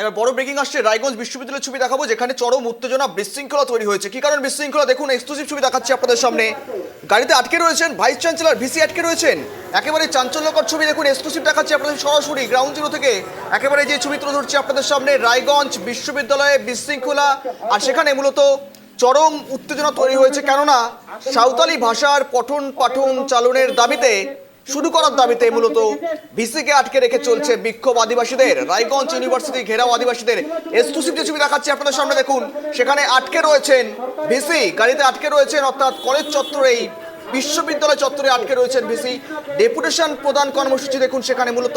এবার বড় ব্রেকিং আসছে রায়গঞ্জ বিশ্ববিদ্যালয়ের ছবি দেখাবো, যেখানে চরম উত্তেজনা বিশৃঙ্খলা তৈরি হয়েছে। কি কারণ বিশৃঙ্খলা? দেখুন এক্সক্লুসিভ ছবি দেখাচ্ছি আপনাদের সামনে। গাড়িতে আটকে রয়েছেন ভাইস চ্যান্সেলর ভিসি আটকে রয়েছেন। একেবারে চাঞ্চল্যকর ছবি দেখুন এক্সক্লুসিভ দেখাচ্ছি আপনাদের সরাসরি গ্রাউন্ড জিরো থেকে। একেবারে যে ছবি তুলে ধরছি আপনাদের সামনে, রায়গঞ্জ বিশ্ববিদ্যালয়ে বিশৃঙ্খলা। আর সেখানে মূলত চরম উত্তেজনা তৈরি হয়েছে। কেননা সাঁওতালি ভাষার পঠন পাঠন চালনের দাবিতে শুরু করার দাবিতে মূলত ভিসিকে আটকে রেখে চলছে বিক্ষোভ আদিবাসীদের। রায়গঞ্জ ইউনিভার্সিটি ঘেরাও আদিবাসীদের এক্সক্লুসিভ যে ছবি দেখাচ্ছি আপনাদের সামনে দেখুন। সেখানে আটকে রয়েছেন ভিসি, গাড়িতে আটকে রয়েছেন অর্থাৎ কলেজ চত্বরেই বিশ্ববিদ্যালয় চত্বরে আটকে রয়েছেন ভিসি। ডেপুটেশন প্রদান কর্মসূচি দেখুন সেখানে মূলত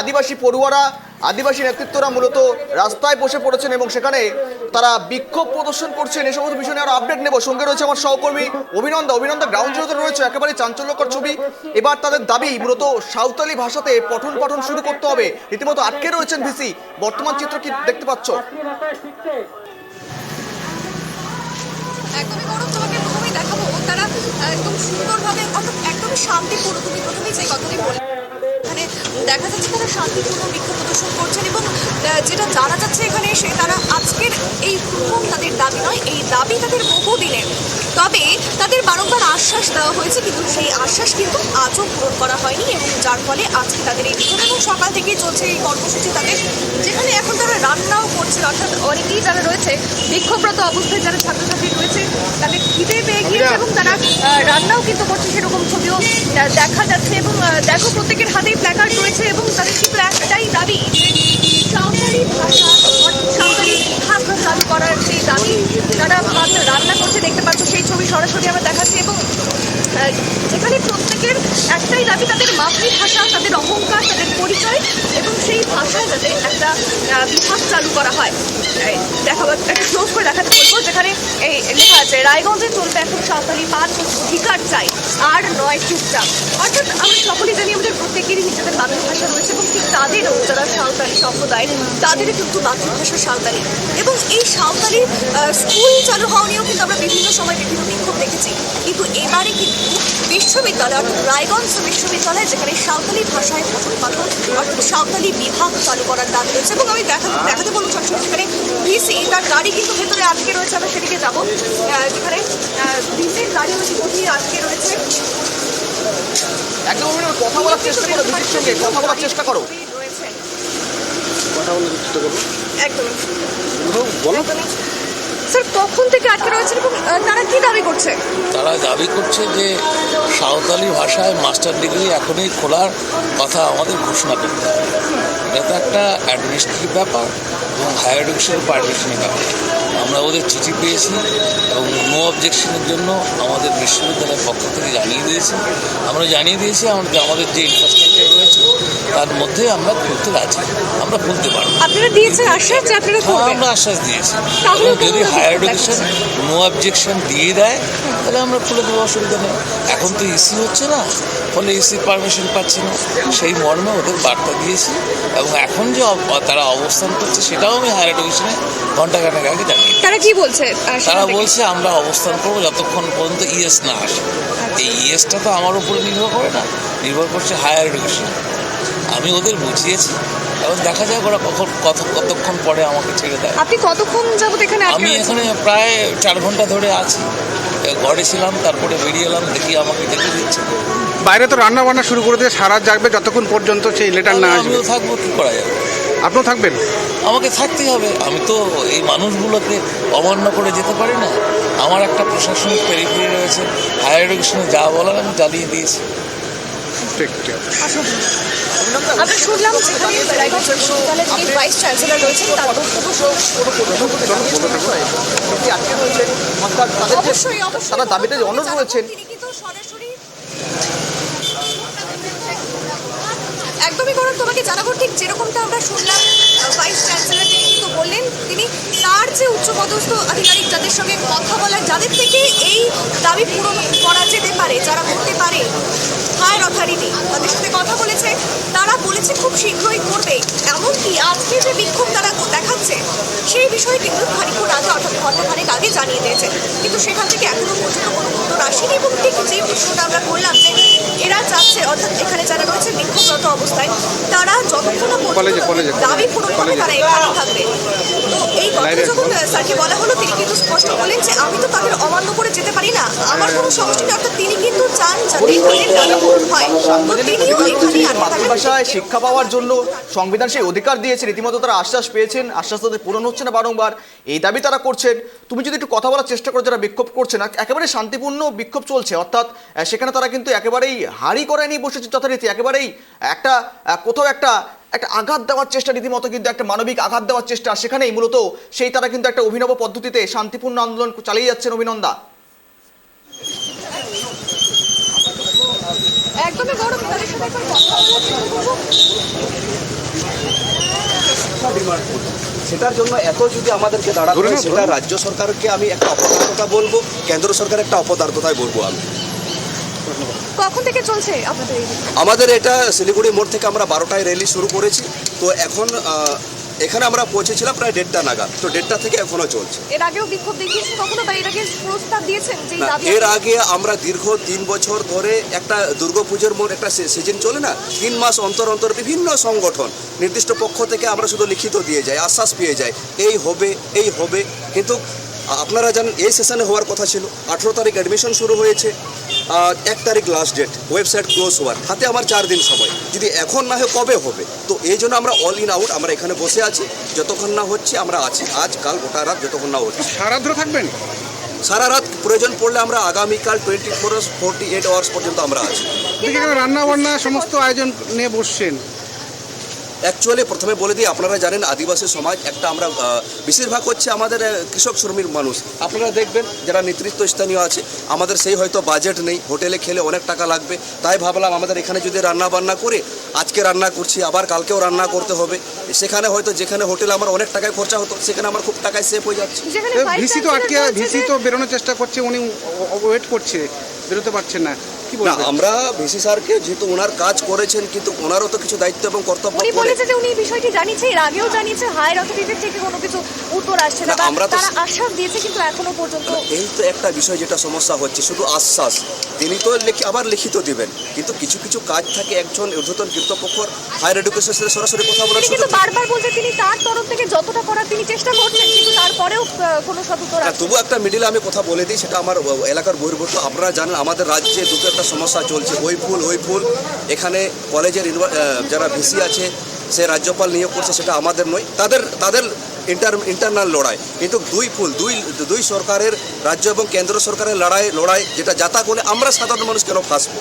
আদিবাসী পড়ুয়ারা আদিবাসী নেতৃত্বরা মূলত রাস্তায় বসে পড়েছেন এবং সেখানে তারা বিক্ষোভ প্রদর্শন করছেন। এই সমস্ত বিষয় নিয়ে আরও আপডেট নেব। সঙ্গে রয়েছে আমার সহকর্মী অভিনন্দন অভিনন্দন গ্রাউন্ড জিরোতে রয়েছে একেবারে চাঞ্চল্যকর ছবি। এবার তাদের দাবি, মূলত সাঁওতালি ভাষাতে পঠন পাঠন শুরু করতে হবে। রীতিমতো আটকে রয়েছেন ভিসি। বর্তমান চিত্র কি দেখতে পাচ্ছ? একদমই গৌরব, তোমাকে প্রথমেই দেখাবো। তারা, একদম সুন্দরভাবে একদমই শান্তিপূর্ণ। তুমি প্রথমেই যে কথাটি বলে এখানে দেখা যাচ্ছে তারা শান্তিপূর্ণ বিক্ষোভ প্রদর্শন করছেন এবং যেটা জানা যাচ্ছে এখানে এসে তারা আজকের এই প্রথম তাদের দাবি নয়, এই দাবি তাদের বহুদিনের। তবে তাদের বারংবার আশ্বাস দেওয়া হয়েছে, কিন্তু সেই আশ্বাস কিন্তু আজও পূরণ করা হয়নি এবং যার ফলে আজকে তাদের এই বিক্ষোভ এবং সকাল থেকেই চলছে এই কর্মসূচি তাদের, যেখানে এখন তারা রান্নাও করছে অর্থাৎ অনেকেই যারা রয়েছে, বিক্ষোভরত অবস্থায় যারা ছাত্রছাত্রী রয়েছে, তাদের পেয়ে গিয়েছে এবং তারা রান্নাও কিন্তু করছে সেরকম ছবিও দেখা যাচ্ছে এবং দেখো প্রত্যেকের হাতেই প্ল্যাকার্ড রয়েছে এবং তাদের কিন্তু একটাই দাবি সাঁওতালি ভাষা সাঁওতালি ভাষা চালু করার যে দাবি তারা রান্না করছে দেখতে পাচ্ছ সেই ছবি সরাসরি আমরা দেখাচ্ছি এবং যেখানে প্রত্যেকের একটাই দাবি তাদের মাতৃভাষা তাদের অহংকার তাদের পরিচয় এবং সেই ভাষায় যাতে একটা চালু করা হয়। দেখাবো একটা ক্লোজ করে দেখাতে বলব, যেখানে এই লেখা আছে, রায়গঞ্জে চলবে এখন সাঁওতালি পাঁচ অধিকার চাই, আর নয় চুপচাপ। অর্থাৎ আমরা সকলেই জানি আমাদের প্রত্যেকেরই নিজেদের মাতৃভাষা রয়েছে এবং ঠিক তাদেরও যারা সাঁওতালি সম্প্রদায় তাদেরও কিন্তু মাতৃভাষা সাঁওতালি। এবং এই সাঁওতালি স্কুল চালু হওয়া নিয়েও কিন্তু আমরা বিভিন্ন সময় বিভিন্ন বিক্ষোভ দেখেছি। কিন্তু এবারে কিন্তু বিশ্ববিদ্যালয়, অর্থাৎ রায়গঞ্জ বিশ্ববিদ্যালয়, যেখানে সাঁওতালি ভাষায় পঠন পাঠন, অর্থাৎ সাঁওতালি বিভাগ চালু করার দাবি রয়েছে। এবং আমি দেখা দেখাতে বলব সবসময় যেখানে ভিসি তার গাড়ি কিন্তু ভেতরে আটকে রয়েছে আমরা সেদিকে যাব। যেখানে ভিসির গাড়ি হচ্ছে গভীর আটকে রয়েছে। একদম কথা বলার চেষ্টা করো ভিসির সঙ্গে কথা বলার চেষ্টা করো। রয়েছে। কথা বলে চেষ্টা স্যার কখন থেকে আটকে রয়েছে? এবং তারা কি দাবি করছে? তারা দাবি করছে যে সাঁওতালি ভাষায় মাস্টার ডিগ্রি এখনই খোলার কথা আমাদের ঘোষণা করতে হবে। এটা তো একটা অ্যাডমিনিস্ট্রেটিভ ব্যাপার এবং হায়ার এডুকেশনের পারমিশনের ব্যাপার। আমরা ওদের চিঠি পেয়েছি এবং নো অবজেকশনের জন্য আমাদের বিশ্ববিদ্যালয়ের পক্ষ থেকে জানিয়ে দিয়েছি। আমরা জানিয়ে দিয়েছি আমাদের আমাদের যে ইনফ্রাস্ট্রাকচার রয়েছে তার মধ্যে আমরা খুলতে রাজি। আমরা খুলতে পারব। আপনারা দিয়েছেন আশ্বাস যে আপনারা হ্যাঁ, আমরা আশ্বাস দিয়েছি। যদি হায়ার এডুকেশন নো অবজেকশন দিয়ে দেয় তাহলে আমরা খুলে দেবো অসুবিধা নেই। এখন তো ইসি হচ্ছে না ফলে ইসি পারমিশন পাচ্ছি না। সেই মর্মে ওদের বার্তা দিয়েছি এবং এখন যে তারা অবস্থান করছে সেটাও আমি হায়ার এডুকেশনে ঘণ্টা ঘন্টাখানেক আগে জানি তারা কি বলছে? তারা বলছে আমরা অবস্থান করব যতক্ষণ পর্যন্ত ইএস না আসে। এই ইএসটা তো আমার উপরে নির্ভর করে না নির্ভর করছে হায়ার এডুকেশন আমি ওদের বুঝিয়েছি এবং দেখা যাক ওরা কখন কত কতক্ষণ পরে আমাকে ছেড়ে দেয়। আপনি কতক্ষণ যাবত এখানে আমি এখানে প্রায় চার ঘণ্টা ধরে আছি। ঘরে ছিলাম তারপরে বেরিয়ে এলাম দেখি আমাকে ডেকে দিচ্ছে। বাইরে তো রান্না বান্না শুরু করে দিয়ে সারা জাগবে যতক্ষণ পর্যন্ত সেই লেটার না আসবে। আমিও থাকব কী করা যাবে? আপনিও থাকবেন? আমাকে থাকতেই হবে। আমি তো এই মানুষগুলোকে অমান্য করে যেতে পারি না। আমার একটা প্রশাসনিক পেরিফেরি রয়েছে। হায়ার এডুকেশনে যা বলার আমি চালিয়ে দিয়েছি। ঠিক ঠিক আমরা শুনলাম যেখানে রায়গঞ্জ বিশ্ববিদ্যালয়ের যিনি ভাইস চ্যান্সেলর রয়েছেন তার বক্তব্য অবশ্যই অবশ্যই তারা দাবিতে যে কিন্তু সরাসরি একদমই কারণ তোমাকে জানাব ঠিক যেরকমটা আমরা শুনলাম ভাইস চ্যান্সেলর তিনি বললেন, তিনি তার যে উচ্চপদস্থ আধিকারিক যাদের সঙ্গে কথা বলার যাদের থেকে এই দাবি পূরণ করা যেতে পারে, যারা করতে পারে, হায়ার অথরিটি তাদের সাথে কথা বলেছে, তারা বলেছে খুব শীঘ্রই করবে। এমনকি আজকে যে বিক্ষোভ তারা দেখাচ্ছে, সেই বিষয়ে কিন্তু খানিক্ষণ আগে অর্থাৎ ঘন্টাখানেক আগে জানিয়ে দিয়েছে। কিন্তু সেখান থেকে এখনও পর্যন্ত কোনো উত্তর আসেনি এবং ঠিক যে প্রশ্নটা আমরা করলাম যে অর্থাৎ এখানে যারা রয়েছে বিক্ষোভরত অবস্থায় তারা যতক্ষণ পর্যন্ত কলেজে, কলেজে, দাবি পূরণ তারা এখানেই থাকবে। তো এই কথা যখন স্যারকে বলা হলো তিনি কিন্তু স্পষ্ট বলেন যে আমি তো তাদের অমান্য করে যেতে পারি না। আমার কোনো সমস্যা নেই অর্থাৎ তিনি কিন্তু চান যাতে তাদের দাবি পূরণ হয়। তো তিনিও এখানেই মাতৃভাষায় শিক্ষা পাওয়ার জন্য সংবিধান সেই অধিকার দিয়েছে রীতিমতো তারা আশ্বাস পেয়েছেন আশ্বাস তাদের পূরণ হচ্ছে না বারংবার। এই দাবি তারা করছেন। তুমি যদি একটু কথা বলার চেষ্টা করো যারা বিক্ষোভ করছে না একেবারে শান্তিপূর্ণ বিক্ষোভ চলছে অর্থাৎ সেখানে তারা কিন্তু একেবারেই হারি করে নিয়ে বসেছে যথারীতি। একেবারেই একটা কোথাও একটা একটা আঘাত দেওয়ার চেষ্টা রীতিমতো কিন্তু একটা মানবিক আঘাত দেওয়ার চেষ্টা। সেখানেই মূলত সেই তারা কিন্তু একটা অভিনব পদ্ধতিতে শান্তিপূর্ণ আন্দোলন চালিয়ে যাচ্ছেন অভিনন্দা। একদমই গৌরব তাদের সাথে একবার কথা বলার চেষ্টা করব ডিমান্ড করব সেটার জন্য এত যদি আমাদেরকে দাঁড়াতে ধরে সেটা রাজ্য সরকারকে আমি একটা অপদার্থতা বলব কেন্দ্র সরকার একটা অপদার্থতায় বলব আমি। কখন থেকে চলছে আপনাদের আমাদের এটা শিলিগুড়ি মোড় থেকে আমরা বারোটায় র্যালি শুরু করেছি। তো এখন এখানে আমরা পৌঁছেছিলাম প্রায় দেড়টা নাগাদ। তো দেড়টা থেকে এখনও চলছে। এর আগেও বিক্ষোভ দেখিয়েছেন কখনো বা এর আগে প্রস্তাব দিয়েছেন যে এর আগে আমরা দীর্ঘ তিন বছর ধরে একটা দুর্গাপুজোর মোড় একটা সিজন চলে না তিন মাস অন্তর অন্তর বিভিন্ন সংগঠন নির্দিষ্ট পক্ষ থেকে আমরা শুধু লিখিত দিয়ে যাই আশ্বাস পেয়ে যাই এই হবে এই হবে। কিন্তু আপনারা জানেন এই সেশনে হওয়ার কথা ছিল। আঠেরো তারিখ অ্যাডমিশন শুরু হয়েছে। এক তারিখ লাস্ট ডেট ওয়েবসাইট ক্লোজ হওয়ার। হাতে আমার চার দিন সময়। যদি এখন না হয় কবে হবে? তো এই জন্য আমরা অল ইন আউট আমরা এখানে বসে আছি। যতক্ষণ না হচ্ছে আমরা আছি। আজ কাল গোটা রাত যতক্ষণ না হচ্ছে। সারা ধরে থাকবেন? সারা রাত প্রয়োজন পড়লে আমরা আগামীকাল twenty four forty eight hours পর্যন্ত আমরা আছি। রান্না বান্না সমস্ত আয়োজন নিয়ে বসছেন। অ্যাকচুয়ালি প্রথমে বলে দিই আপনারা জানেন আদিবাসী সমাজ একটা আমরা বেশিরভাগ হচ্ছে আমাদের কৃষক শ্রমিক মানুষ। আপনারা দেখবেন যারা নেতৃত্ব স্থানীয় আছে আমাদের সেই হয়তো বাজেট নেই হোটেলে খেলে অনেক টাকা লাগবে। তাই ভাবলাম আমাদের এখানে যদি রান্না বান্না করে আজকে রান্না করছি আবার কালকেও রান্না করতে হবে। সেখানে হয়তো যেখানে হোটেলে আমার অনেক টাকায় খরচা হতো সেখানে আমার খুব টাকায় সেভ হয়ে যাচ্ছে। ভিসি তো আটকে ভিসি তো বেরোনোর চেষ্টা করছে উনি ওয়েট করছে বেরোতে পারছেন না। না বলবেন? আমরা ভিসি স্যারকে যেহেতু ওনার কাজ করেছেন কিন্তু ওনারও তো কিছু দায়িত্ব এবং কর্তব্য উনি বলেছে যে উনি এই বিষয়টি জানিয়েছে এর আগেও জানিয়েছে হায়ার অথরিটির থেকে কোনো কিছু উত্তর আসছে না। আমরা তো- তারা আশ্বাস দিয়েছে কিন্তু এখনও পর্যন্ত এই তো একটা বিষয় যেটা সমস্যা হচ্ছে শুধু আশ্বাস। তিনি তো লিখি- আবার লিখিত দিবেন কিন্তু কিছু কিছু কাজ থাকে একজন ঊর্ধ্বতন কর্তৃপক্ষর হায়ার এডুকেশনের সাথে সরাসরি কথা বলার সুযোগ কিন্তু বারবার বলছে তিনি তার তরফ থেকে যতটা করার তিনি চেষ্টা করছেন কিন্তু তারপরেও কোনো সদুত্তর তবু একটা মিডিলে আমি কথা বলে দিই সেটা আমার এলাকার বহির্ভূত। আপনারা জানেন আমাদের রাজ্যে দুটো একটা সমস্যা চলছে। ওই ফুল, ওই এখানে কলেজের যারা ভিসি আছে, সে রাজ্যপাল নিয়োগ করছে সেটা আমাদের নয়, তাদের তাদের ইন্টার ইন্টারনাল লড়াই। কিন্তু দুই ফুল, দুই দুই সরকারের রাজ্য এবং কেন্দ্র সরকারের লড়াই লড়াই যেটা যাতা করে আমরা সাধারণ মানুষ কেন ফাঁসবো?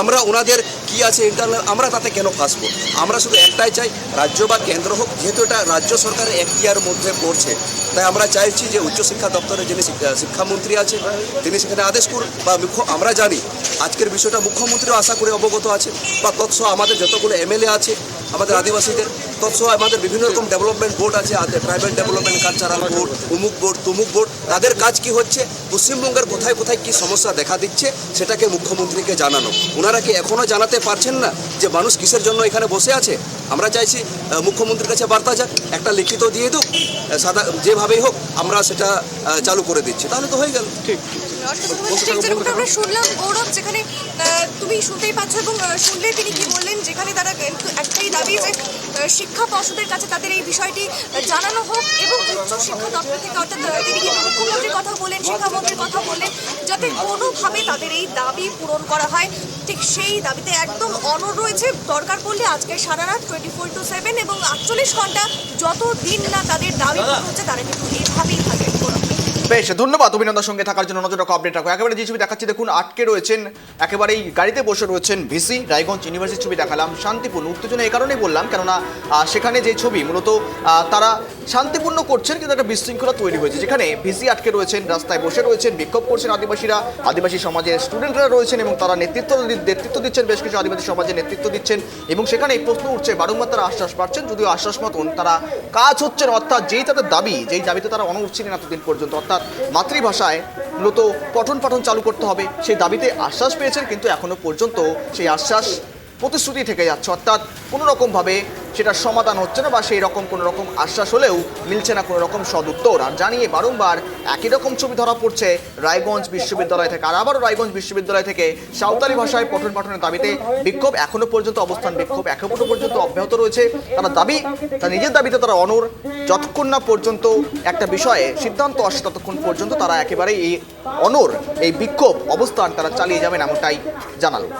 আমরা ওনাদের কি আছে ইন্টারনাল আমরা তাতে কেন ফাঁসবো? আমরা শুধু একটাই চাই, রাজ্য বা কেন্দ্র হোক, যেহেতু এটা রাজ্য সরকারের এখতিয়ার মধ্যে পড়ছে তাই আমরা চাইছি যে উচ্চশিক্ষা দপ্তরে যিনি শিক্ষামন্ত্রী আছে তিনি সেখানে আদেশ করুন বা মুখ্য আমরা জানি আজকের বিষয়টা মুখ্যমন্ত্রীও আশা করে অবগত আছে বা তৎস আমাদের যতগুলো এমএলএ আছে আমাদের আদিবাসীদের। তৎসহ আমাদের বিভিন্ন রকম ডেভেলপমেন্ট বোর্ড আছে ট্রাইবাল ডেভেলপমেন্ট কালচারাল বোর্ড উমুক বোর্ড তুমুক বোর্ড তাদের কাজ কি হচ্ছে? পশ্চিমবঙ্গের কোথায় কোথায় কি সমস্যা দেখা দিচ্ছে, সেটাকে মুখ্যমন্ত্রীকে জানানো। ওনারা কি এখনও জানাতে পারছেন না যে মানুষ কিসের জন্য এখানে বসে আছে? আমরা চাইছি মুখ্যমন্ত্রীর কাছে বার্তা যাক, একটা লিখিত দিয়ে দুক সাদা যেভাবেই হোক, আমরা সেটা চালু করে দিচ্ছি। তাহলে তো হয়ে গেল। ঠিক। আমরা শুনলাম গৌরব, যেখানে তুমি শুনতেই পাচ্ছ এবং শুনলে তিনি কি বললেন, যেখানে তারা একটাই দাবি যে শিক্ষা পর্ষদের কাছে তাদের এই বিষয়টি জানানো হোক এবং উচ্চ শিক্ষা দপ্তর থেকে অর্থাৎ তিনি মুখ্যমন্ত্রীর কথা বলেন শিক্ষামন্ত্রীর কথা বললেন, যাতে কোনোভাবে তাদের এই দাবি পূরণ করা হয় ঠিক সেই দাবিতে একদম অনড় রয়েছে দরকার পড়লে আজকে সারা রাত টোয়েন্টি ফোর টু সেভেন এবং আটচল্লিশ ঘণ্টা যত দিন না তাদের দাবি পূরণ হচ্ছে, তারা কিন্তু এইভাবেই থাকে। বেশ, ধন্যবাদ অভিনন্দন সঙ্গে থাকার জন্য নজর রাখো আপডেট রাখো। একেবারে যে ছবি দেখাচ্ছি, দেখুন, আটকে রয়েছেন, একেবারেই গাড়িতে বসে রয়েছেন ভিসি, রায়গঞ্জ ইউনিভার্সিটির ছবি দেখালাম, শান্তিপূর্ণ, উত্তেজনা এই কারণেই বললাম, কেননা সেখানে যে ছবি, মূলত তারা শান্তিপূর্ণ করছেন, কিন্তু একটা বিশৃঙ্খলা তৈরি হয়েছে। যেখানে ভিসি আটকে রয়েছেন, রাস্তায় বসে রয়েছেন, বিক্ষোভ করছেন আদিবাসীরা, আদিবাসী সমাজের স্টুডেন্টরা রয়েছেন এবং তারা নেতৃত্ব নেতৃত্ব দিচ্ছেন, বেশ কিছু আদিবাসী সমাজের নেতৃত্ব দিচ্ছেন, এবং সেখানে এই প্রশ্ন উঠছে, বারংবার তারা আশ্বাস পাচ্ছেন, যদিও আশ্বাস মতন তারা কাজ হচ্ছেন, অর্থাৎ যেই তাদের দাবি, যেই দাবিতে তারা অনড় ছিলেন এতদিন পর্যন্ত, অর্থাৎ মাতৃভাষায় মূলত পঠন পাঠন চালু করতে হবে। সেই দাবিতে আশ্বাস পেয়েছেন, কিন্তু এখনও পর্যন্ত সেই আশ্বাস প্রতিশ্রুতি থেকে যাচ্ছে। অর্থাৎ কোনো রকমভাবে সেটার সমাধান হচ্ছে না বা সেই রকম কোনো রকম আশ্বাস হলেও মিলছে না কোনো রকম সদুত্তর আর জানিয়ে বারংবার একই রকম ছবি ধরা পড়ছে রায়গঞ্জ বিশ্ববিদ্যালয় থেকে। আর আবারও রায়গঞ্জ বিশ্ববিদ্যালয় থেকে সাঁওতালি ভাষায় পঠন পাঠনের দাবিতে বিক্ষোভ এখনও পর্যন্ত অবস্থান বিক্ষোভ এখনও পর্যন্ত অব্যাহত রয়েছে। তারা দাবি, তার নিজের দাবিতে তারা অনর যতক্ষণ না পর্যন্ত একটা বিষয়ে সিদ্ধান্ত আসে, ততক্ষণ পর্যন্ত তারা একেবারেই এই অনর এই বিক্ষোভ অবস্থান তারা চালিয়ে যাবেন এমনটাই জানালো।